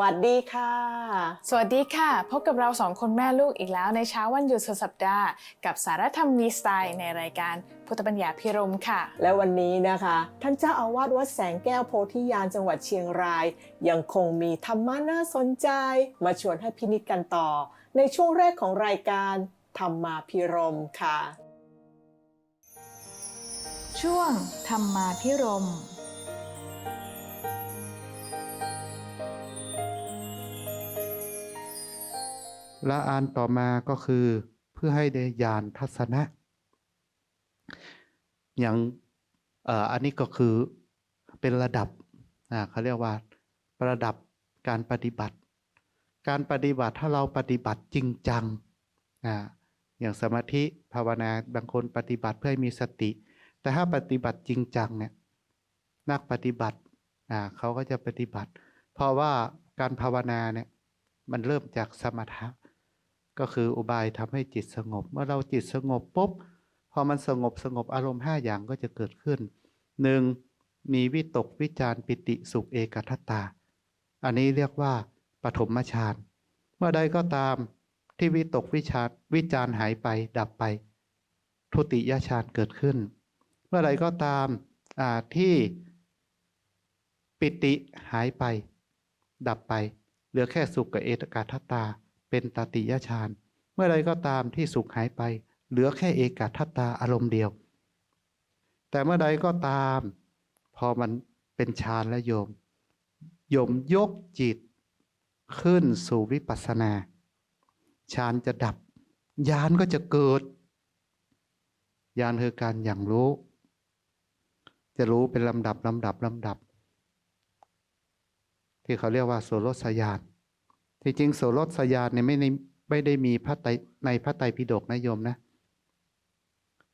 วัสดีค่ะ สวัสดีค่ะ พบกับเราสองคนแม่ลูกอีกแล้วในเช้าวันหยุดสุดสัปดาห์ กับสารธรรมมีสไตล์ในรายการพุทธปัญญาพิรมค่ะ และวันนี้นะคะ ท่านเจ้าอาวาสวัดแสงแก้วโพธิญาณจังหวัดเชียงราย ยังคงมีธรรมะน่าสนใจ มาชวนให้พินิจกันต่อ ในช่วงแรกของรายการธรรมาพิรมค่ะ ช่วงธรรมาพิรม และอันต่อมาก็คือเพื่อให้ได้ญาณทัศนะ อย่างอ,อันนี้ก็คือเป็นระดับเขาเรียกว่าระดับการปฏิบัติ การปฏิบัติถ้าเราปฏิบัติจริงจังอ่าอย่างสมาธิภาวนาบางคนปฏิบัติเพื่อให้มีสติ แต่ถ้าปฏิบัติจริงจังเนี่ยนักปฏิบัติเขาก็จะปฏิบัติ เพราะว่าการภาวนาเนี่ยมันเริ่มจากสมถะ ก็คืออุบายทำให้จิตสงบ เมื่อเราจิตสงบปุ๊บพอมันสงบสงบอารมณ์ห้าอย่างก็จะเกิดขึ้นหนึ่งมีวิตกวิจารปิติสุขเอกทัตตา อันนี้เรียกว่าปฐมฌานเมื่อใดก็ตามที่วิตกวิชารวิจารหายไปดับไป ทุติยฌานเกิดขึ้น เมื่อใดก็ตามที่ปิติหายไป ดับไป เหลือแค่สุขกับเอกทัตตา เป็นตติยฌาน เมื่อใดก็ตามที่สุขหายไป เหลือแค่เอกทัตตาอารมณ์เดียว แต่เมื่อใดก็ตาม พอมันเป็นฌานแล้วโยม โยมยกจิต ขึ้นสู่วิปัสสนาฌานจะดับญาณก็จะเกิดญาณคือการอย่างรู้ จะรู้เป็นลำดับลำดับลำดับ ที่เขาเรียกว่าโสรสญาณ ที่จริงโสรสญาณเนี่ยไม่ได้ไม่ได้มีพระไตในพระไตรปิฎกนะโยมนะ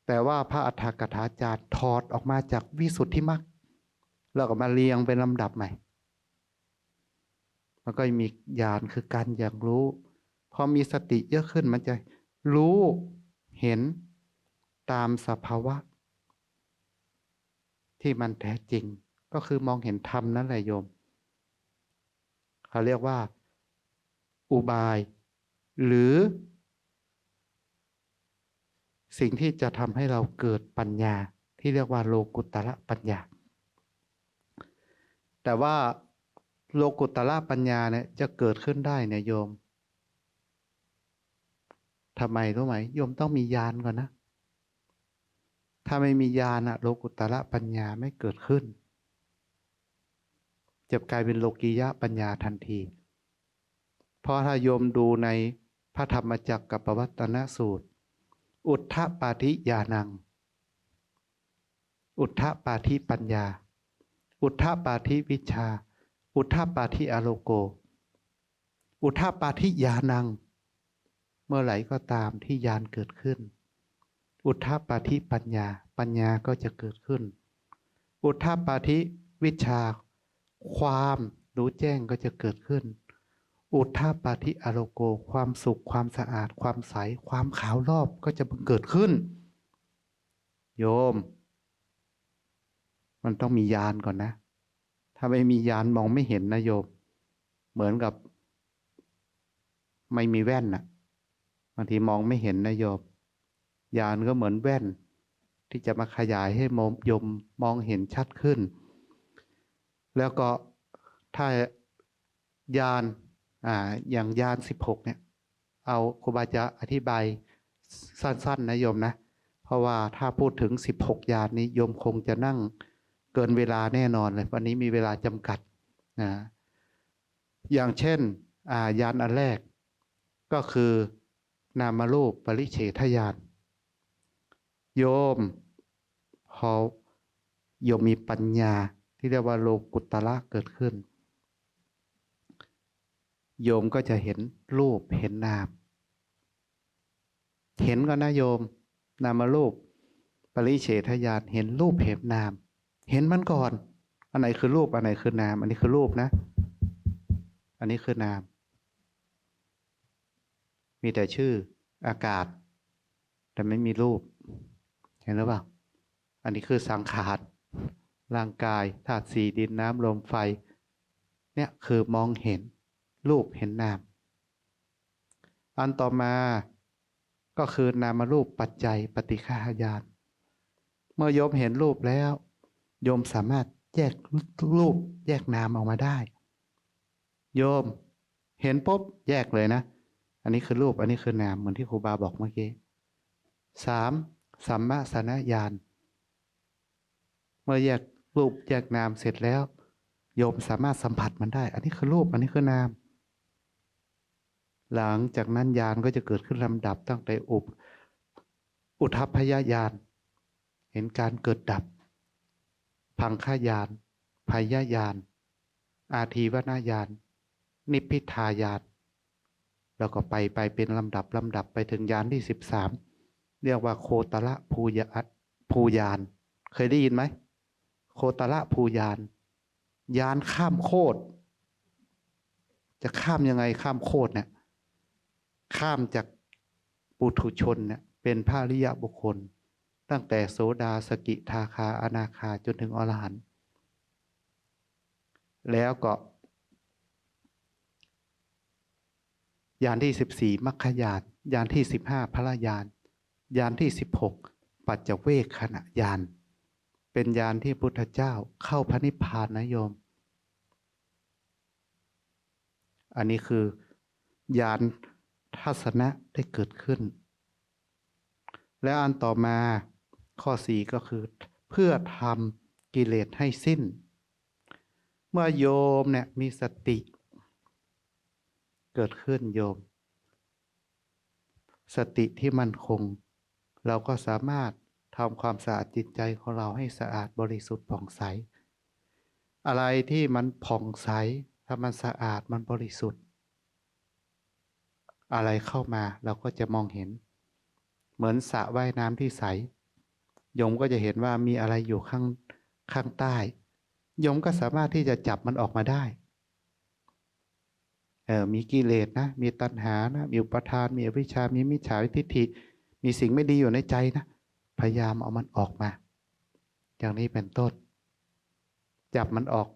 แต่ว่าพระอัฏฐกถาจารย์ถอดออกมาจากวิสุทธิมรรคแล้วก็มาเรียงเป็นลำดับใหม่มันก็มีญาณคือการอย่างรู้ พอมีสติเยอะขึ้นมันจะรู้เห็นตามสภาวะ ที่มันแท้จริง ก็คือมองเห็นธรรมนั่นแหละโยม เขาเรียกว่า อุบาย หรือ สิ่งที่จะทำให้เราเกิดปัญญาที่เรียกว่าโลกุตระปัญญา แต่ว่าโลกุตระปัญญาเนี่ยจะเกิดขึ้นได้เนี่ยโยมทำไมรู้ไหมโยมต้องมีญาณก่อนนะ ถ้าไม่มีญาณอะโลกุตระปัญญาไม่เกิดขึ้น จะกลายเป็นโลกียะปัญญาทันที ราะถ้าโยมดูในพระธรรมจักรกับปวัตตนสูตร อุทธปาธิญาณัง อุทธปาธิปัญญา อุทธปาธิวิชา อุทธปาธิอโลโก อุทธปาธิญาณัง เมื่อไหร่ก็ตามที่ญาณเกิดขึ้น อุทธปาธิปัญญา ปัญญาก็จะเกิดขึ้น อุทธปาธิวิชา ความรู้แจ้งก็จะเกิดขึ้น อุทธาปาธิอโลโก ความสุขความสะอาด ความใส ความขาวรอบก็จะเกิดขึ้น โยม มันต้องมียานก่อนนะ ถ้าไม่มียานมองไม่เห็นนะโยม เหมือนกับ ไม่มีแว่นนะบางทีมองไม่เห็นนะโยม ยานก็เหมือนแว่น ที่จะมาขยายให้มองยมมองเห็นชัดขึ้น แล้วก็ถ้ายาน อ่าอย่างยานสิบหกเนี่ย เอาครูบาจะอธิบายสั้นๆนะโยมนะ เพราะว่าถ้าพูดถึงสิบหกยานนี้โยมคงจะนั่งเกินเวลาแน่นอนเลย วันนี้มีเวลาจำกัดนะอย่างเช่นยานอันแรก ก็คือนามรูปปริเฉทญาณโยมพอโยมมีปัญญาที่เรียกว่าโลกุตระเกิดขึ้น โยมก็จะเห็นรูปเห็นนาม เห็นก็นะโยม นามารูป ปริเฉทญาณเห็นรูปเห็นนาม เห็นมันก่อน อันไหนคือรูป อันไหนคือนาม อันนี้คือรูปนะ อันนี้คือนาม มีแต่ชื่ออากาศ แต่ไม่มีรูป เห็นหรือเปล่า อันนี้คือสังขารร่างกายธาตุสี่ดินน้ำลมไฟ เนี่ยคือมองเห็น รูปเห็นนาม อันต่อมาก็คือนามรูปปัจจัยปฏิฆาญาณเมื่อโยมเห็นรูปแล้ว โยมสามารถแยกรูปแยกนามออกมาได้ โยมเห็นปุ๊บแยกเลยนะ อันนี้คือรูปอันนี้คือนามเหมือนที่ครูบาบอกเมื่อกี้สามสัมมาสนญาณเมื่อแยกรูปแยกนามเสร็จแล้ว โยมสามารถสัมผัสมันได้ อันนี้คือรูปอันนี้คือนาม หลังจากนั้นญาณก็จะเกิดขึ้นลำดับตั้งแต่อุปอุทัพพยญาณเห็นการเกิดดับ พังคายานพยญาณอาทีวนญาณนิพพิทายานแล้วก็ไปไปเป็นลำดับลำดับไปถึงยานที่สิบสามเรียกว่าโคตระภูยะภูยาน เคยได้ยินไหมโคตระภูยาน ยานข้ามโคตรจะข้ามยังไงข้ามโคตรเนี่ย ข้ามจากปุถุชนเนี่ยเป็นพระริยบุคคล ตั้งแต่โสดาสกิทาคาอนาคาจนถึงอรหันต์แล้วก็ยานที่สิบสี่มัคคยานยานที่สิบห้าพระยานยานที่สิบหกปัจจเวกขณะยาน เป็นยานที่พุทธเจ้าเข้าพระนิพพานนะโยม อันนี้คือยาน ทัศนะได้เกิดขึ้น และอันต่อมาข้อสี่ก็คือ เพื่อทำกิเลสให้สิ้น เมื่อโยมเนี่ยมีสติ เกิดขึ้นโยม สติที่มั่นคง เราก็สามารถทำความสะอาดจิตใจของเราให้สะอาดบริสุทธิ์ผ่องใส อะไรที่มันผ่องใสถ้ามันสะอาดมันบริสุทธิ์ อะไรเข้ามาเราก็จะมองเห็น เหมือนสระว่ายน้ำที่ใสโยมก็จะเห็นว่ามีอะไรอยู่ข้างข้างใต้โยมก็สามารถที่จะจับมันออกมาได้เออมีกิเลสนะ มีตัณหานะมีอุปทาน มีอวิชชามีมิจฉาทิฏฐิ มีสิ่งไม่ดีอยู่ในใจนะ พยายามเอามันออกมา อย่างนี้เป็นต้น จับมันออก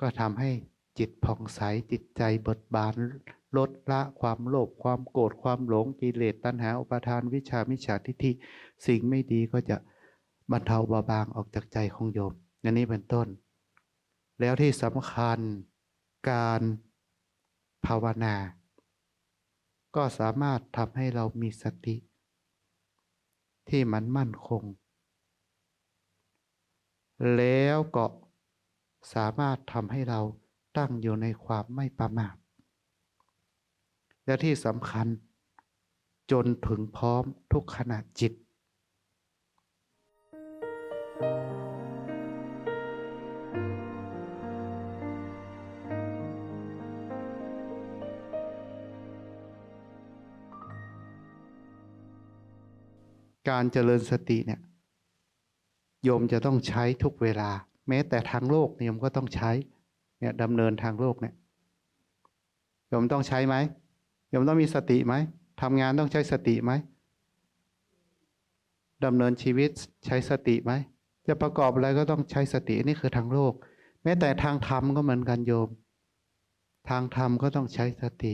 ก็ทำให้ จิตผ่องใสจิตใจเบิดบานลดละความโลภความโกรธความหลงกิเลสตัณหาอุปาทานวิชามิจฉาทิฏฐิสิ่งไม่ดีก็จะบรรเทาเบาบางออกจากใจของโยมอันนี้เป็นต้น แล้วที่สำคัญการภาวนา ก็สามารถทำให้เรามีสติ ที่มันมั่นคง แล้วก็สามารถทำให้เรา ตั้งอยู่ในความไม่ประมาท และที่สำคัญจนถึงพร้อมทุกขณะจิตการเจริญสติเนี่ยโยมจะต้องใช้ทุกเวลา แม้แต่ทางโลกเนี่ยโยมก็ต้องใช้ เนี่ยดำเนินทางโลกเนี่ยโยมต้องใช้ไหมโยมต้องมีสติไหมทำงานต้องใช้สติไหมดำเนินชีวิตใช้สติไหมจะประกอบอะไรก็ต้องใช้สตินี่คือทางโลก แม้แต่ทางธรรมก็เหมือนกันโยม ทางธรรมก็ต้องใช้สติ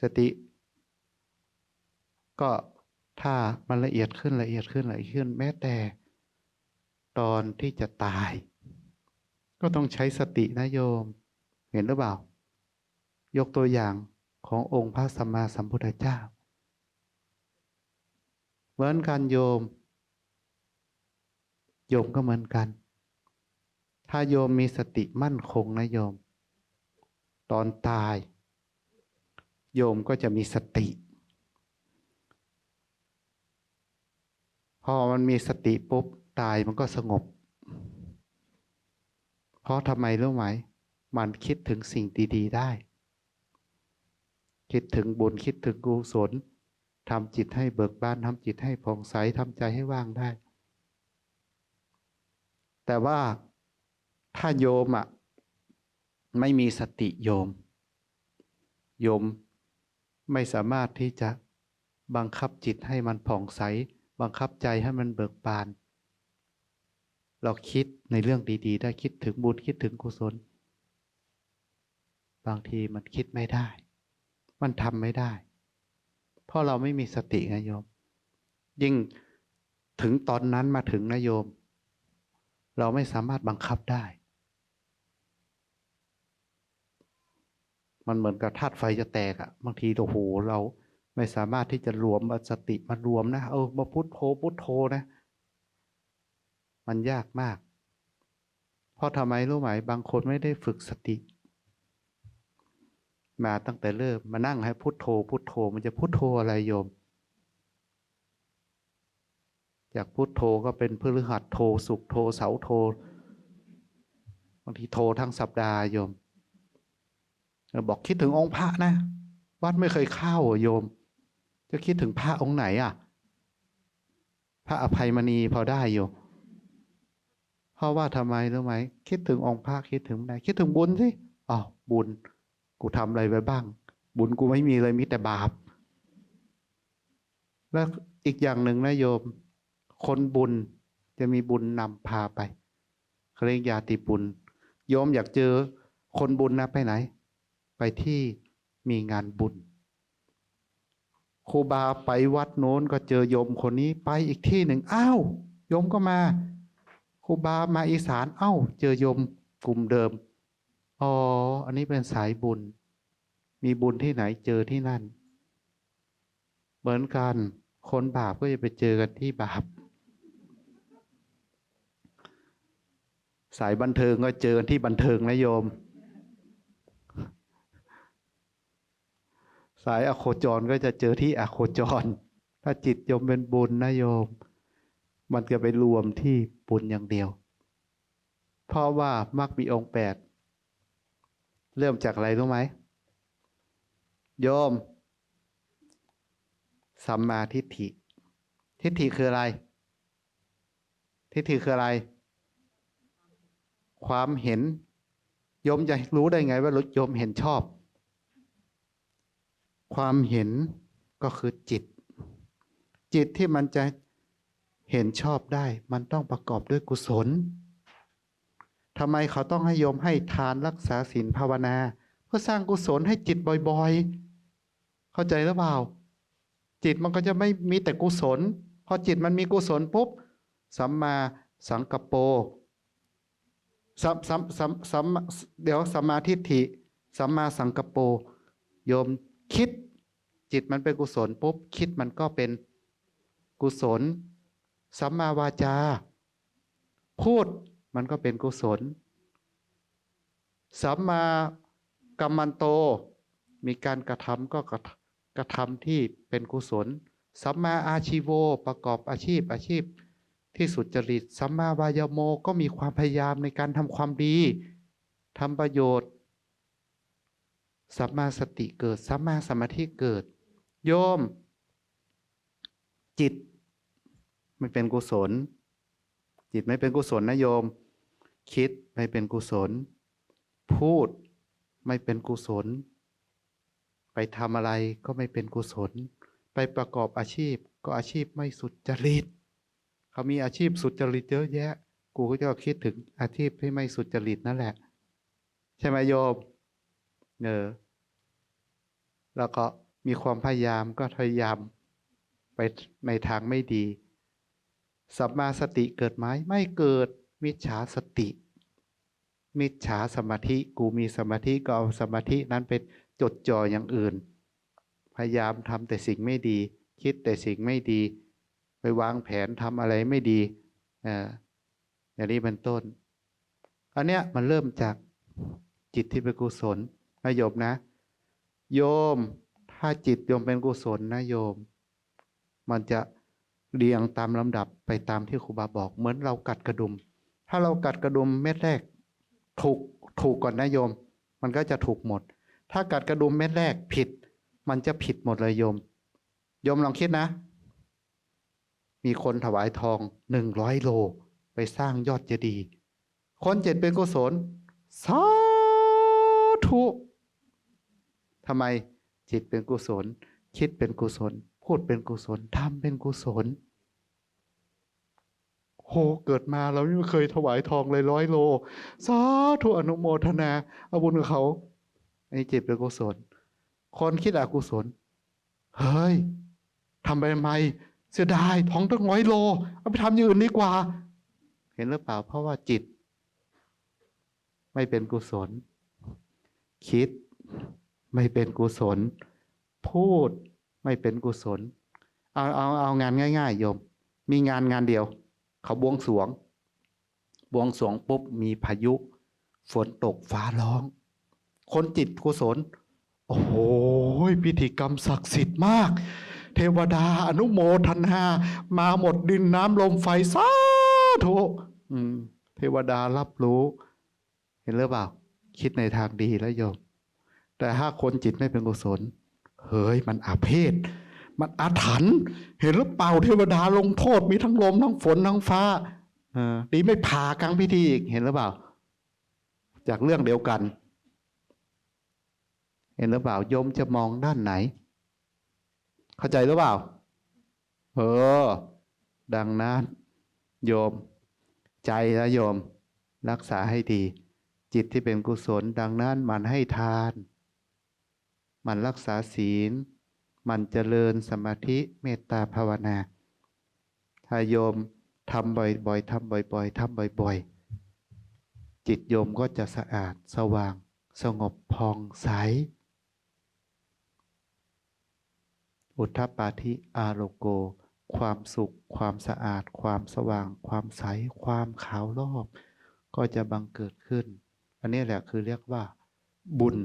สติ ก็ถ้ามันละเอียดขึ้นละเอียดขึ้นละเอียดขึ้น แม้แต่ ตอนที่จะตาย ก็ต้องใช้สตินะโยม เห็นหรือเปล่า ยกตัวอย่างขององค์พระสัมมาสัมพุทธเจ้าเหมือนกันโยม โยมก็เหมือนกัน ถ้าโยมมีสติมั่นคงนะโยม ตอนตาย โยมก็จะมีสติ พอมันมีสติปุ๊บ ตายมันก็สงบ เพราะทำไมรู้ไหม มันคิดถึงสิ่งดี ๆ ได้ คิดถึงบุญคิดถึงกุศลทำจิตให้เบิกบานทำจิตให้ผ่องใสทำใจให้ว่างได้ แต่ว่าถ้าโยมอะไม่มีสติโยม โยมไม่สามารถที่จะบังคับจิตให้มันผ่องใส บังคับใจให้มันเบิกบาน เราคิดในเรื่องดีๆ ได้คิดถึงบุญคิดถึงกุศล บางทีมันคิดไม่ได้ มันทำไม่ได้ เพราะเราไม่มีสติไงโยม ยิ่งถึงตอนนั้นมาถึงนะโยม เราไม่สามารถบังคับได้ มันเหมือนกับธาตุไฟจะแตกอะบางทีโอ้โหเราไม่สามารถที่จะรวมเอาสติมารวมนะ เออมาพุทโธพุทโธนะ มันยากมาก เพราะทำไมรู้ไหมบางคนไม่ได้ฝึกสติ มาตั้งแต่เริ่มมานั่งให้พุทโธ พุทโธ มันจะพุทโธอะไรโยม จากพุทโธก็เป็นพฤหัสโธสุขโธเสาโธบางทีโธทั้งสัปดาห์โยม บอกคิดถึงองค์พระนะ วัดไม่เคยเข้าโยม จะคิดถึงพระองค์ไหนอะ พระอภัยมณีพอได้อยู่ เพราะว่าทำไมรู้ไหมคิดถึงองค์พระคิดถึงไหนคิดถึงบุญสิอ๋อบุญ กูทำอะไรไปบ้าง บุญกูไม่มีเลยมีแต่บาป แล้วอีกอย่างหนึ่งนะโยม คนบุญจะมีบุญนำพาไปเขาเรียกญาติบุญโยมอยากเจอคนบุญนะไปไหน ไปที่มีงานบุญครูบาไปวัดโน้นก็เจอโยมคนนี้ไปอีกที่หนึ่งอ้าวโยมก็มา ครูบามาอีสาน เอ้า เจอโยมกลุ่มเดิม อ๋อ อันนี้เป็นสายบุญ มีบุญที่ไหนเจอที่นั่น เหมือนกัน คนบาปก็จะไปเจอกันที่บาป สายบันเทิงก็เจอกันที่บันเทิงนะโยม สายอโคจรก็จะเจอที่อโคจร ถ้าจิตโยมเป็นบุญนะโยม มันจะไปรวมที่บุญอย่างเดียว เพราะว่ามักมีองค์แปดเริ่มจากอะไรรู้ไหมโยม สัมมาทิฏฐิ ทิฏฐิคืออะไร ทิฏฐิคืออะไร ความเห็นโยมจะรู้ได้ไงว่าโยมเห็นชอบ ความเห็นก็คือจิต จิตที่มันจะ เห็นชอบได้มันต้องประกอบด้วยกุศลทำไมเขาต้องให้โยมให้ทานรักษาศีลภาวนา เพื่อสร้างกุศลให้จิตบ่อยๆ เข้าใจหรือเปล่า จิตมันก็จะไม่มีแต่กุศล พอจิตมันมีกุศลปุ๊บสัมมาสังกปโปสัมสัมสัมสัมเดี๋ยวสัมมาทิฏฐิสัมมาสังกปโปโยมคิด จิตมันเป็นกุศลปุ๊บคิดมันก็เป็นกุศล สัมมาวาจา พูดมันก็เป็นกุศล สัมมากัมมันโต มีการกระทำก็กระทกระทำที่เป็นกุศล สัมมาอาชีโวประกอบอาชีพอาชีพ ที่สุจริต สัมมาวายโมก็มีความพยายามในการทำความดีทำประโยชน์ สัมมาสติเกิด สัมมาสมาธิเกิด โยม จิต ไม่เป็นกุศล จิตไม่เป็นกุศลนะโยม คิดไม่เป็นกุศล พูดไม่เป็นกุศล ไปทำอะไรก็ไม่เป็นกุศล ไปประกอบอาชีพก็อาชีพไม่สุจริต เขามีอาชีพสุจริตเยอะแยะ กูก็จะคิดถึงอาชีพที่ไม่สุจริตนั่นแหละ ใช่ไหมโยมเออแล้วก็มีความพยายามก็พยายามไปในทางไม่ดี สัมมาสติเกิดไหมไม่เกิดมิจฉาสติ มิจฉาสมาธิกูมีสมาธิก็เอาสมาธินั้นไปจดจ่ออย่างอื่น พยายามทำแต่สิ่งไม่ดี คิดแต่สิ่งไม่ดี ไปวางแผนทำอะไรไม่ดีอย่างนี้เป็นต้น อันเนี้ยมันเริ่มจากจิตที่เป็นกุศลนะโยมนะ โยม ถ้าจิตโยมเป็นกุศลนะโยม มันจะ เรียงตามลำดับไปตามที่ครูบาบอก เหมือนเรากัดกระดุม ถ้าเรากัดกระดุมเม็ดแรก ถูกถูกก่อนนะโยม มันก็จะถูกหมด ถ้ากัดกระดุมเม็ดแรกผิด มันจะผิดหมดเลยโยม โยมลองคิดนะ มีคนถวายทองหนึ่งร้อยโล ไปสร้างยอดเจดีย์คนเจ็ดเป็นกุศลสาธุทำไมจิตเป็นกุศล คิดเป็นกุศล พูดเป็นกุศลทำเป็นกุศล โหเกิดมาเราไม่เคยถวายทองเลยร้อยโลสาธุอนุโมทนาเอาบุญกับเขา อันนี้จิตเป็นกุศล คนคิดอกุศล เฮ้ยทำไปทำไม เสียดายทองตั้งร้อยโล เอาไปทำอย่างอื่นดีกว่า เห็นหรือเปล่า เพราะว่าจิต ไม่เป็นกุศล คิดไม่เป็นกุศล พูดไม่เป็นกุศล เอาเอาเอางานง่าย ๆ โยม มีงานงานเดียว เขาบวงสวง บวงสวงปุ๊บมีพายุ ฝนตกฟ้าร้อง คนจิตกุศล โอ้โหพิธีกรรมศักดิ์สิทธิ์มาก เทวดาอนุโมทนา มาหมดดินน้ำลมไฟสาธุเทวดารับรู้ เห็นหรือเปล่า คิดในทางดีแล้วโยม แต่ถ้าคนจิตไม่เป็นกุศล เฮ้ยมันอาเพศ มันอาถรรพ์เห็นหรือเปล่าเทวดาลงโทษมีทั้งลมทั้งฝนทั้งฟ้าอดีไม่ผ่ากลางพิธีอีกเห็นหรือเปล่า จากเรื่องเดียวกัน เห็นหรือเปล่าโยมจะมองด้านไหน เข้าใจหรือเปล่าเออดังนั้น โยม ใจนะโยม รักษาให้ดี จิตที่เป็นกุศล ดังนั้นมันให้ทาน มันรักษาศีล มันเจริญสมาธิเมตตาภาวนาถ้าโยมทำบ่อยๆทำบ่อยๆทำบ่อยๆ จิตโยมก็จะสะอาดสว่าง สงบผ่องใส อุทธปปาธิอาโลโก ความสุข ความสะอาด ความสว่าง ความใส ความขาวรอบ ก็จะบังเกิดขึ้น อันนี้แหละคือเรียกว่าบุญ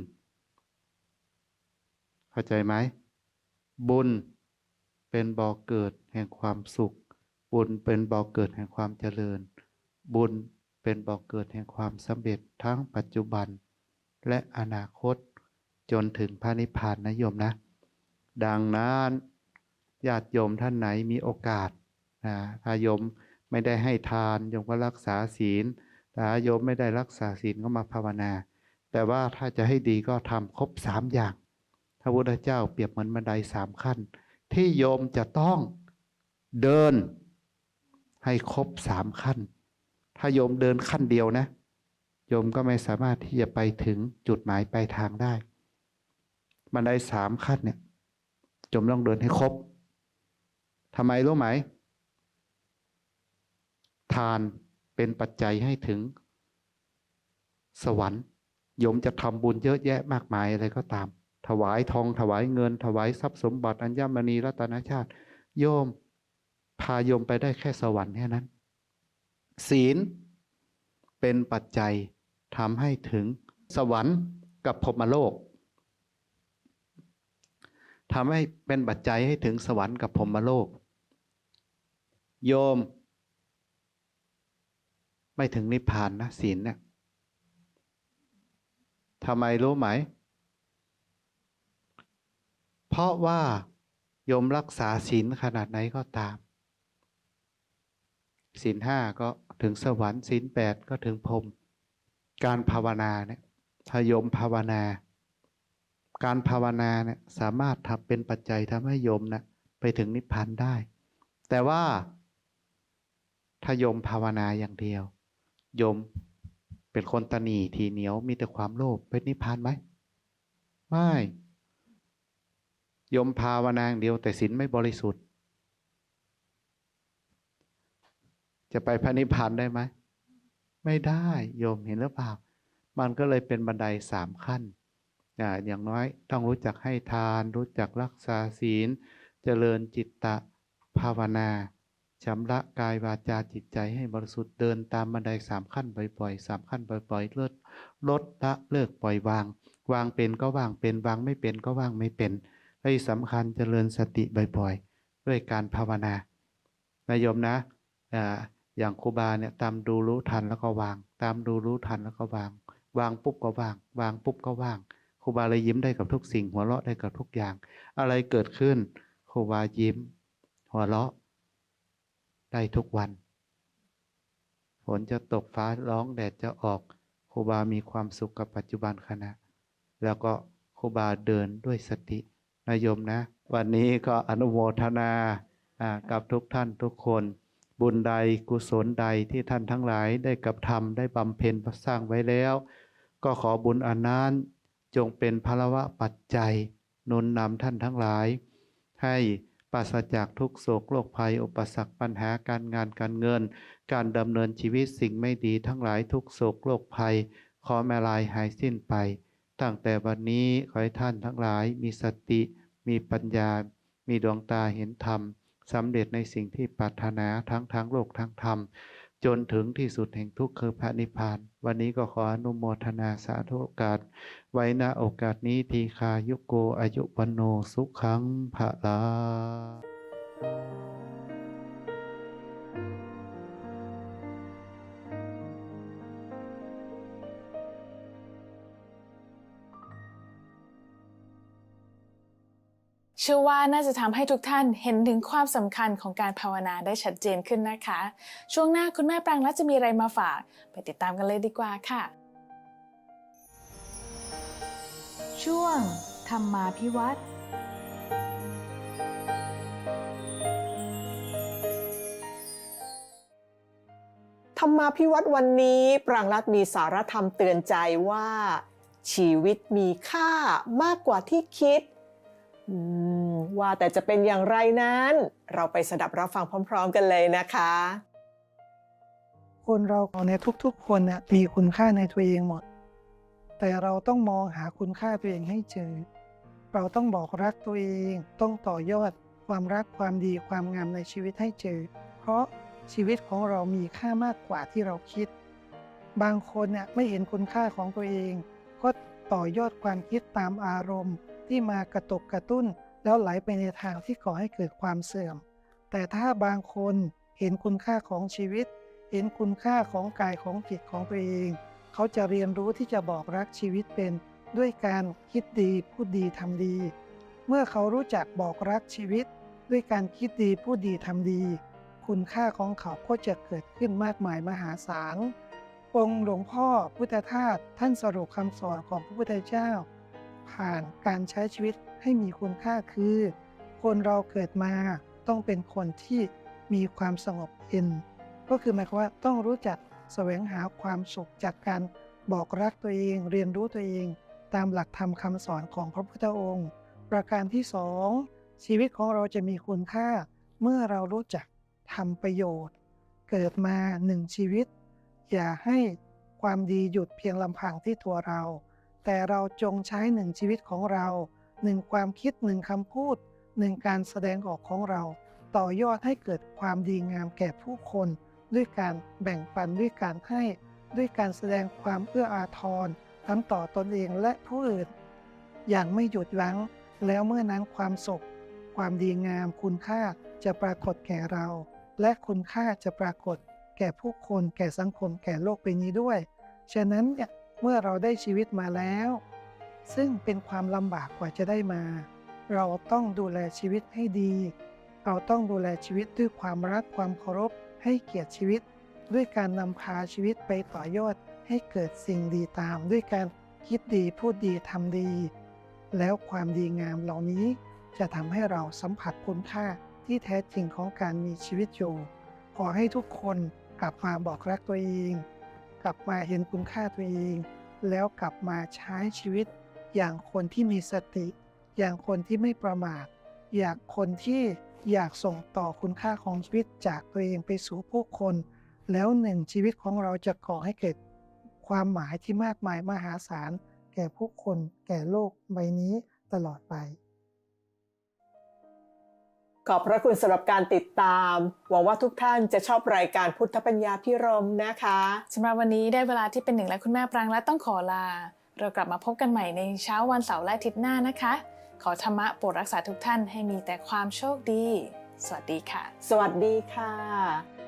เข้าใจไหม บุญเป็นบ่อเกิดแห่งความสุข บุญเป็นบ่อเกิดแห่งความเจริญ บุญเป็นบ่อเกิดแห่งความสำเร็จทั้งปัจจุบัน และอนาคต จนถึงพระนิพพานนะโยมนะ ดังนั้นญาติโยมท่านไหนมีโอกาสนะถ้าโยมไม่ได้ให้ทานโยมก็รักษาศีลถ้าโยมไม่ได้รักษาศีลก็มาภาวนา แต่ว่าถ้าจะให้ดีก็ทำครบสามอย่าง พระพุทธเจ้าเปรียบเหมือนบันไดสามขั้น ที่โยมจะต้องเดินให้ครบสามขั้น ถ้าโยมเดินขั้นเดียวนะ โยมก็ไม่สามารถที่จะไปถึงจุดหมายปลายทางได้ บันไดสามขั้นเนี่ยโยมต้องเดินให้ครบทำไมรู้ไหม ทานเป็นปัจจัยให้ถึงสวรรค์ โยมจะทำบุญเยอะแยะมากมายอะไรก็ตาม ถวายทองถวายเงิน ถวายทรัพย์สมบัติอัญมณีรัตนชาติ โยมพาโยมไปได้แค่สวรรค์แค่นั้น ศีลเป็นปัจจัยทำให้ถึงสวรรค์กับพรมโลกทำให้เป็นปัจจัยให้ถึงสวรรค์กับพรมโลก โยม ไม่ถึงนิพพานนะศีลเนี่ยทำไมรู้ไหม ราะว่าโยมรักษาศีลขนาดไหนก็ตามศีลห้าก็ถึงสวรรค์ศีลแปดก็ถึงพรมการภาวนาเนี่ยถ้าโยมภาวนา การภาวนาเนี่ยสามารถทำเป็นปัจจัยทำให้โยมนะไปถึงนิพพานได้ แต่ว่าถ้าโยมภาวนาอย่างเดียว โยมเป็นคนตนีทีเหนียวมีแต่ความโลภเป็นนิพพานไหมไม่ ยมภาวนาอย่างเดียวแต่ศีลไม่บริสุทธิ์ จะไปพระนิพพานได้ไหม ไม่ได้โยมเห็นหรือเปล่า มันก็เลยเป็นบันไดสามขั้นอ่าอย่างน้อยต้องรู้จักให้ทาน รู้จักรักษาศีล เจริญจิตตะภาวนาชำระกายวาจาจิตใจให้บริสุทธิ์เดินตามบันไดสามขั้นบ่อยๆสามขั้นบ่อยๆเลิศลดละเลิกปล่อยวาง วางเป็นก็วางเป็นวางไม่เป็นก็วางไม่เป็น ให้สำคัญเจริญสติบ่อยๆ ด้วยการภาวนานายโยมนะอย่างครูบาเนี่ยตามดูรู้ทันแล้วก็วาง ตามดูรู้ทันแล้วก็วาง วางปุ๊บก็วาง วางปุ๊บก็ว่างครูบาเลยยิ้มได้กับทุกสิ่ง หัวเราะได้กับทุกอย่าง อะไรเกิดขึ้นครูบายิ้ม หัวเราะ ได้ทุกวันฝนจะตกฟ้าร้องแดดจะออกครูบามีความสุขกับปัจจุบันขณะ แล้วก็ครูบาเดินด้วยสติ นาโยมนะ วันนี้ก็อนุโมทนากับทุกท่านทุกคน บุญใดกุศลใดที่ท่านทั้งหลายได้กระทำได้บำเพ็ญสร้างไว้แล้ว ก็ขอบุญอันนั้นจงเป็นพลวะปัจจัยนุนนำท่านทั้งหลาย ให้ปราศจากทุกโศกโรคภัย อุปสรรคปัญหาการงานการเงิน การดำเนินชีวิตสิ่งไม่ดีทั้งหลายทุกโศกโรคภัย ขอแม่ลายหายสิ้นไป ตั้งแต่วันนี้ขอให้ท่านทั้งหลายมีสติ มีปัญญา มีดวงตาเห็นธรรมสำเร็จในสิ่งที่ปรารถนาทั้งทางโลกทั้งธรรม จนถึงที่สุดแห่งทุกข์คือพระนิพพาน วันนี้ก็ขออนุโมทนาสาธุโอกาสไว้ณโอกาสนี้ทีคายุโกอายุวันโนสุขังภะลา เชื่อว่าน่าจะทำให้ทุกท่านเห็นถึงความสำคัญของการภาวนาได้ชัดเจนขึ้นนะคะ ช่วงหน้าคุณแม่ปรางรัตจะมีอะไรมาฝาก ไปติดตามกันเลยดีกว่าค่ะ ช่วง ธรรมาพิวัตรธรรมาพิวัตรวันนี้ปรางรัตมีสารธรรมเตือนใจว่า ชีวิตมีค่ามากกว่าที่คิด ว่าแต่จะเป็นอย่างไรนั้น เราไปสดับรับฟังพร้อม ๆ กันเลยนะคะ คนเราเนี่ยทุกๆ คนเนี่ยมีคุณค่าในตัวเองหมด แต่เราต้องมองหาคุณค่าตัวเองให้เจอ เราต้องบอกรักตัวเอง ต้องต่อยอดความรักความดีความงามในชีวิตให้เจอ เพราะชีวิตของเรามีค่ามากกว่าที่เราคิด บางคนเนี่ยไม่เห็นคุณค่าของตัวเอง ก็ต่อยอดความคิดตามอารมณ์ ที่มากระตุกกระตุ้น แล้วไหลไปในทางที่ก่อให้เกิดความเสื่อม แต่ถ้าบางคนเห็นคุณค่าของชีวิต เห็นคุณค่าของกายของจิตของตัวเอง เขาจะเรียนรู้ที่จะบอกรักชีวิตเป็น ด้วยการคิดดีพูดดีทำดี เมื่อเขารู้จักบอกรักชีวิต ด้วยการคิดดีพูดดีทำดี คุณค่าของเขาก็จะเกิดขึ้นมากมายมหาศาลองค์หลวงพ่อพุทธทาสท่านสรุปคำสอนของพระพุทธเจ้า ผ่านการใช้ชีวิตให้มีคุณค่าคือ คนเราเกิดมาต้องเป็นคนที่มีความสงบเย็นก็คือหมายความว่าต้องรู้จักแสวงหาความสุขจากการบอกรักตัวเอง เรียนรู้ตัวเอง ตามหลักธรรมคำสอนของพระพุทธองค์ ประการที่สองชีวิตของเราจะมีคุณค่า เมื่อเรารู้จักทำประโยชน์ เกิดมาหนึ่งชีวิต อย่าให้ความดีหยุดเพียงลำพังที่ตัวเรา แต่เราจงใช้หนึ่งชีวิตของเราหนึ่งความคิดหนึ่งคำพูดหนึ่งการแสดงออกของเรา ต่อยอดให้เกิดความดีงามแก่ผู้คน ด้วยการแบ่งปันด้วยการให้ ด้วยการแสดงความเอื้ออาทรทั้งต่อตนเองและผู้อื่น อย่างไม่หยุดยั้งแล้วเมื่อนั้นความสุข ความดีงามคุณค่าจะปรากฏแก่เรา และคุณค่าจะปรากฏแก่ผู้คนแก่สังคมแก่โลกใบนี้ด้วย ฉะนั้นเนี่ย เมื่อเราได้ชีวิตมาแล้ว ซึ่งเป็นความลำบากกว่าจะได้มา เราต้องดูแลชีวิตให้ดี เราต้องดูแลชีวิตด้วยความรักความเคารพให้เกียรติชีวิต ด้วยการนำพาชีวิตไปต่อยอดให้เกิดสิ่งดีตาม ด้วยการคิดดีพูดดีทำดี แล้วความดีงามเหล่านี้จะทำให้เราสัมผัสคุณค่าที่แท้จริงของการมีชีวิตอยู่ ขอให้ทุกคนกลับมาบอกรักตัวเอง กลับมาเห็นคุณค่าตัวเอง แล้วกลับมาใช้ชีวิต อย่างคนที่มีสติ อย่างคนที่ไม่ประมาทอยากคนที่อยากส่งต่อคุณค่าของชีวิตจากตัวเองไปสู่ผู้คน แล้วหนึ่งชีวิตของเราจะก่อให้เกิดความหมายที่มากมายมหาศาล แก่ผู้คน แก่โลกใบนี้ตลอดไป ขอบพระคุณสำหรับการติดตาม หวังว่าทุกท่านจะชอบรายการพุทธปัญญาพิรมนะคะสำหรับวันนี้ได้เวลาที่เป็นหนึ่งและคุณแม่ปรางรัตต้องขอลา เรากลับมาพบกันใหม่ในเช้าวันเสาร์และอาทิตย์หน้านะคะ ขอธรรมะโปรดรักษาทุกท่านให้มีแต่ความโชคดี สวัสดีค่ะ สวัสดีค่ะ